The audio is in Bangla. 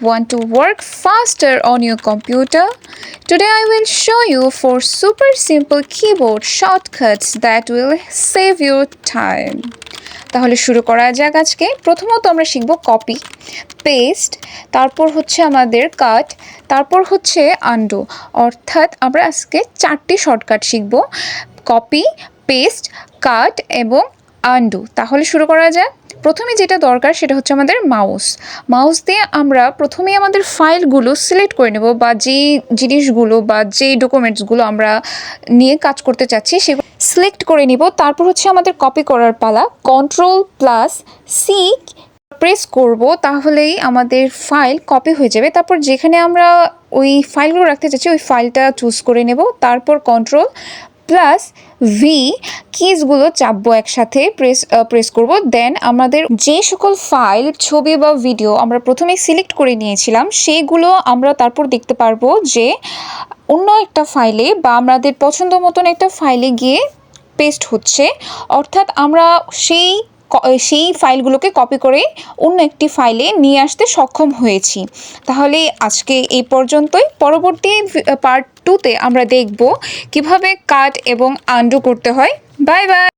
Want to work faster on your computer? Today I will show you four super simple keyboard shortcuts that will save you time. তাহলে শুরু করা যাক আজকে প্রথমত আমরা শিখব কপি পেস্ট তারপর হচ্ছে আমাদের কাট তারপর হচ্ছে আন্ডু অর্থাৎ আমরা আজকে চারটি শর্টকাট শিখব কপি পেস্ট কাট এবং আন্ডু তাহলে শুরু করা যায় প্রথমে যেটা দরকার সেটা হচ্ছে আমাদের মাউস মাউস দিয়ে আমরা প্রথমেই আমাদের ফাইলগুলো সিলেক্ট করে নেব বা যেই জিনিসগুলো বা যেই ডকুমেন্টসগুলো আমরা নিয়ে কাজ করতে চাচ্ছি সেগুলো সিলেক্ট করে নিব। তারপর হচ্ছে আমাদের কপি করার পালা। কন্ট্রোল প্লাস সি প্রেস করব তাহলেই আমাদের ফাইল কপি হয়ে যাবে। তারপর যেখানে আমরা ওই ফাইলগুলো রাখতে চাচ্ছি, ওই ফাইলটা চুজ করে নেব। তারপর কন্ট্রোল প্লাস ভি কিজগুলো চাপবো একসাথে প্রেস প্রেস করব। দেন আমাদের যে সকল ফাইল ছবি বা ভিডিও আমরা প্রথমে সিলেক্ট করে নিয়েছিলাম, সেগুলো আমরা তারপর দেখতে পারব যে অন্য একটা ফাইলে বা আমাদের পছন্দ মতন একটা ফাইলে গিয়ে পেস্ট হচ্ছে। অর্থাৎ আমরা সেই সেই ফাইলগুলোকে কপি করে অন্য একটি ফাইলে নিয়ে আসতে সক্ষম হয়েছি। তাহলে আজকে এই পর্যন্তই। পরবর্তী পার্ট টুতে আমরা দেখব কীভাবে কাট এবং আন্ডু করতে হয়। Bye bye